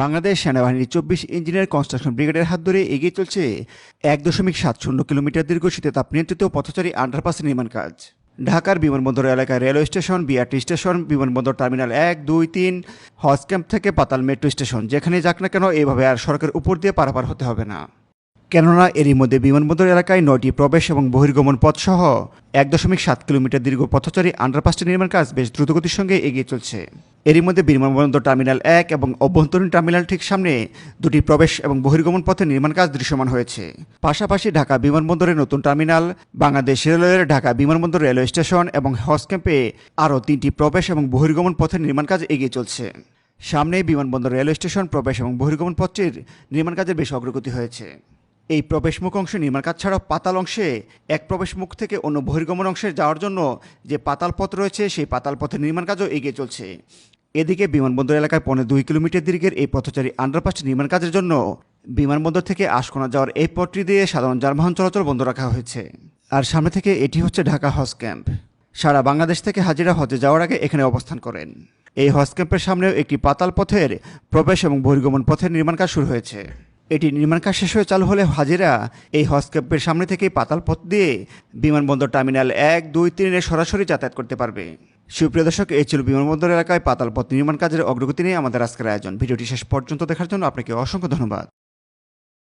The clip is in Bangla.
বাংলাদেশ সেনাবাহিনীর চব্বিশ ইঞ্জিনিয়ার কনস্ট্রাকশন ব্রিগেডের হাত ধরে এগিয়ে চলছে এক দশমিক সাত শূন্য কিলোমিটার দীর্ঘ শীততাপ নিয়ন্ত্রিত পথচারী আন্ডারপাস নির্মাণ কাজ। ঢাকার বিমানবন্দর এলাকায় রেলওয়ে স্টেশন বিআরটি স্টেশন, বিমানবন্দর টার্মিনাল এক, দুই, তিন, হজ ক্যাম্প থেকে পাতাল মেট্রো স্টেশন। যেখানে যাক না কেন, এভাবে আর সড়কের উপর দিয়ে পারাপার হতে হবে না। কেননা এরই মধ্যে বিমানবন্দর এলাকায় নয়টি প্রবেশ এবং বহির্গমন পথ সহ এক দশমিক সাত কিলোমিটার দীর্ঘ পথচারী আন্ডারপাসটি নির্মাণ কাজ বেশ দ্রুতগতির সঙ্গে এগিয়ে চলছে। এরই মধ্যে বিমানবন্দর টার্মিনাল এক এবং অভ্যন্তরীণ টার্মিনাল ঠিক সামনে দুটি প্রবেশ এবং বহির্গমন পথে নির্মাণ কাজ দৃশ্যমান হয়েছে। পাশাপাশি ঢাকা বিমানবন্দরের নতুন টার্মিনাল, বাংলাদেশ রেলওয়ের ঢাকা বিমানবন্দর রেলওয়ে স্টেশন এবং হজ ক্যাম্পে আরও তিনটি প্রবেশ এবং বহির্গমন পথের নির্মাণ কাজ এগিয়ে চলছে। সামনেই বিমানবন্দর রেলওয়ে স্টেশন প্রবেশ এবং বহির্গমন পথটির নির্মাণ কাজের বেশ অগ্রগতি হয়েছে। এই প্রবেশমুখ অংশ নির্মাণ কাজ ছাড়াও পাতাল অংশে এক প্রবেশমুখ থেকে অন্য বহির্গমন অংশে যাওয়ার জন্য যে পাতাল পথ রয়েছে, সেই পাতাল পথের নির্মাণ কাজও এগিয়ে চলছে। এদিকে বিমানবন্দর এলাকায় পৌনে দুই কিলোমিটার দীর্ঘের এই পথচারী আন্ডারপাসটি নির্মাণ কাজের জন্য বিমানবন্দর থেকে আশকোনা যাওয়ার এই পথটি দিয়ে সাধারণ যানবাহন চলাচল বন্ধ রাখা হয়েছে। আর সামনে থেকে এটি হচ্ছে ঢাকা হজ ক্যাম্প। সারা বাংলাদেশ থেকে হাজিরা হজে যাওয়ার আগে এখানে অবস্থান করেন। এই হজ ক্যাম্পের সামনেও একটি পাতাল পথের প্রবেশ এবং বহির্গমন পথের নির্মাণ কাজ শুরু হয়েছে। এটি নির্মাণ কাজ শেষ হয়ে চালু হলে হাজিরা এই হজ ক্যাম্পের সামনে থেকে পাতাল পথ দিয়ে বিমানবন্দর টার্মিনাল এক, দুই, তিনের সরাসরি যাতায়াত করতে পারবে। সুপ্রিয় দর্শক, এই ছিল বিমানবন্দর এলাকায় পাতাল পথ নির্মাণ কাজের অগ্রগতি নিয়ে আমাদের আজকের আয়োজন। ভিডিওটি শেষ পর্যন্ত দেখার জন্য আপনাকে অসংখ্য ধন্যবাদ।